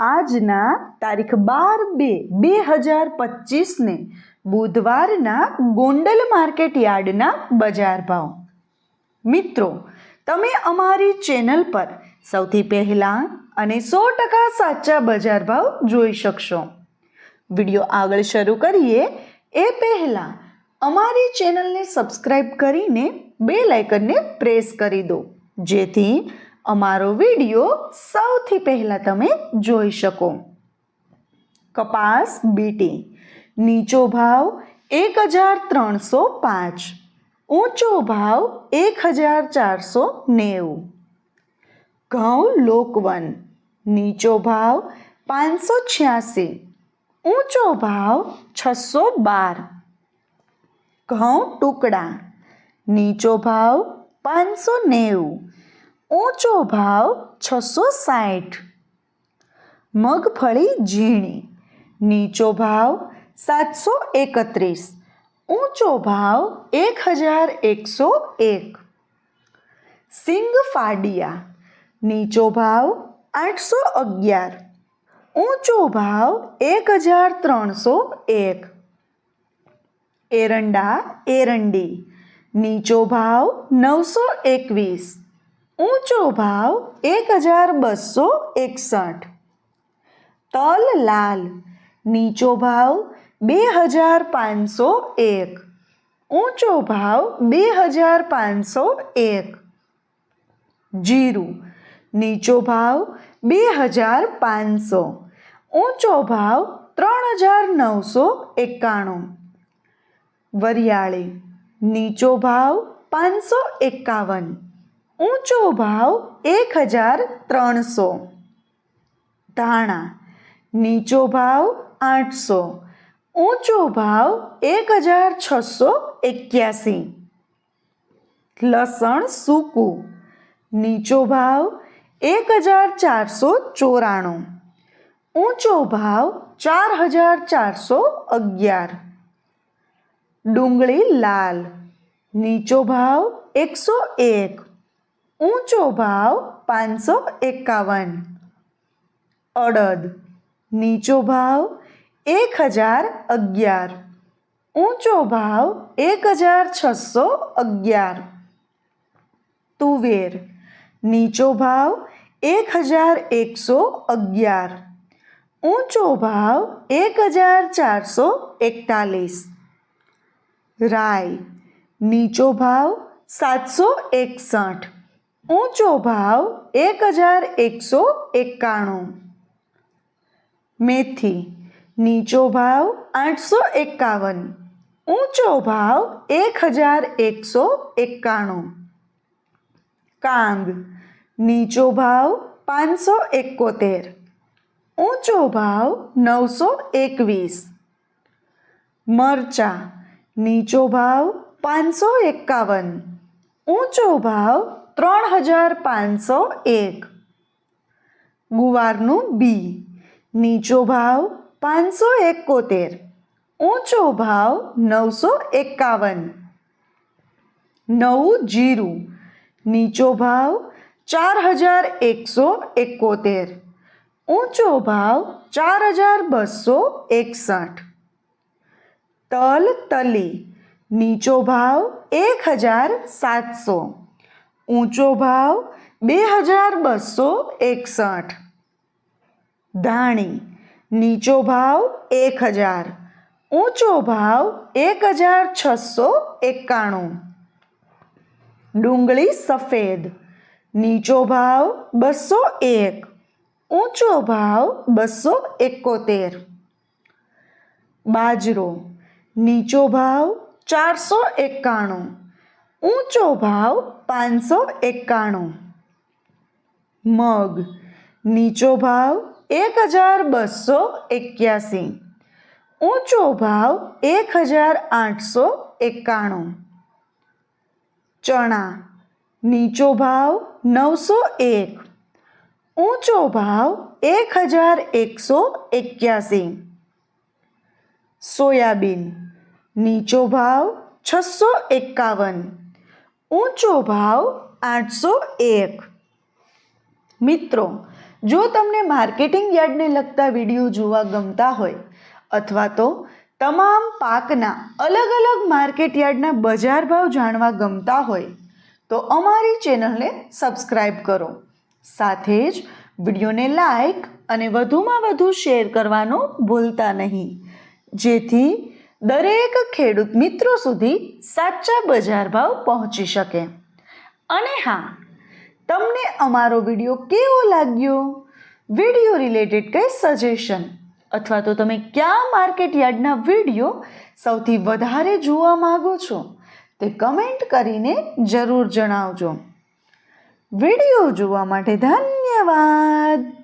આજના તારીખ બાર બે બે હજાર પચીસને બુધવારના ગોંડલ માર્કેટ યાર્ડના બજાર ભાવ. મિત્રો, તમે અમારી ચેનલ પર સૌથી પહેલાં અને સો ટકા સાચા બજાર ભાવ જોઈ શકશો. વીડિયો આગળ શરૂ કરીએ. એ પહેલાં અમારી ચેનલને સબસ્ક્રાઈબ કરીને બે લાઇકનને પ્રેસ કરી દો. જેથી અમારો વીડિયો સૌથી પહેલાં તમે જોઈ શકો. કપાસ બીટી. નીચો ભાવ એક હજાર ત્રણસો પાંચ. ઊંચો ભાવ એક હજાર ચારસો નેવું. ઘઉં લોકવન. નીચો ભાવ પાંચસો છ્યાસી. ઊંચો ભાવ છસો બાર. ઘઉં ટુકડા. નીચો ભાવ પાંચસો નેવું. ઊંચો ભાવ છસો સાઠ. મગફળી ઝીણી. નીચો ભાવ સાતસો એકત્રીસ. ઊંચો ભાવ એક હજાર એકસો એક. સિંગ ફાડિયા. નીચો ભાવ આઠસો અગિયાર. ઊંચો ભાવ એક હજાર ત્રણસો એક. એરંડા, એરંડી. નીચો ભાવ નવસો એકવીસ. ઊંચો ભાવ એક હજાર બસો એકસઠ. તલ લાલ, નીચો ભાવ બે હજાર પાંચસો એક. ઊંચો ભાવ બે હજાર પાંચસો એક. જીરું, નીચો ભાવ બે હજાર પાંચસો. ઊંચો ભાવ ત્રણ હજાર નવસો એકાણું. વરિયાળી, નીચો ભાવ પાંચસો એકાવન. ઊંચો ભાવ એક હજાર ત્રણસો. ધાણા, નીચો ભાવ આઠસો. ઊંચો ભાવ એક હજાર છસો એક્યાસી. લસણ સૂકું, નીચો ભાવ એક હજાર ચારસો ચોરાણું. ઊંચો ભાવ ચાર હજાર ચારસો અગિયાર. ડુંગળી લાલ, નીચો ભાવ એકસો એક. ઊંચો ભાવ પાંચસો એકાવન. અડદ, નીચો ભાવ એક હજાર અગિયાર. ઊંચો ભાવ એક હજાર છસો અગિયાર. તુવેર, નીચો ભાવ એક હજાર એકસો અગિયાર. ઊંચો ભાવ એક હજાર ચારસો એકતાલીસ. રાય નીચો ભાવ સાતસો એકસઠ. ઊંચો ભાવ એક હજાર એકસો એકાણું. મેથી, નીચો ભાવ આઠસો એકાવન. ઊંચો ભાવ એક હજાર એકસો એકાણું. કાંગ, નીચો ભાવ પાંચસો એકોતેર. ઊંચો ભાવ નવસો એકવીસ. મરચા, નીચો ભાવ પાંચસો એકાવન. ઊંચો ભાવ ત્રણ હજાર પાંચસો એક. ગુવારનું બી નીચો ભાવ પાંચસો એકોતેર. ઊંચો ભાવ નવસો એકાવન. નવું જીરું. નીચો ભાવ ચાર હજાર એકસો એકોતેર. ઊંચો ભાવ ચાર હજાર બસો એકસઠ. તલ તલી. નીચો ભાવ એક હજાર સાતસો. ઊંચો ભાવ બે હજાર બસો એકસઠ. ધાણી, નીચો ભાવ એક હજાર. ઊંચો ભાવ એક હજાર છસો એકાણું. ડુંગળી સફેદ, નીચો ભાવ બસો એક. ઊંચો ભાવ બસો એકોતેર. બાજરો, નીચો ભાવ ચારસો એકાણું. ઊંચો ભાવ પાંચસો એકાણું. મગ, નીચો ભાવ એક હજાર બસો એક્યાસી. ઊંચો ભાવ એક હજાર આઠસો એકાણું. ચણા, નીચો ભાવ નવસો એક. ઊંચો ભાવ એક હજાર એકસો એક્યાસી. સોયાબીન, નીચો ભાવ છસો એકાવન. ઊંચો ભાવ આઠસો એક. મિત્રો, જો તમને માર્કેટિંગ યાર્ડને લગતા વીડિયો જોવા ગમતા હોય, અથવા તો તમામ પાકના અલગ અલગ માર્કેટ યાર્ડના બજાર ભાવ જાણવા ગમતા હોય, તો અમારી ચેનલને સબસ્ક્રાઈબ કરો. સાથે જ વિડીયોને લાઈક અને વધુમાં વધુ શેર કરવાનું ભૂલતા નહીં. જેથી દરેક ખેડૂત મિત્રો સુધી સાચા બજાર ભાવ પહોંચી શકે. અને હા, તમને અમારો વીડિયો કેવો લાગ્યો? વીડિયો રિલેટેડ કંઈ સજેશન? અથવા તો તમે કયા માર્કેટ યાર્ડના વીડિયો સૌથી વધારે જોવા માગો છો? તે કમેન્ટ કરીને જરૂર જણાવજો. વીડિયો જોવા માટે ધન્યવાદ!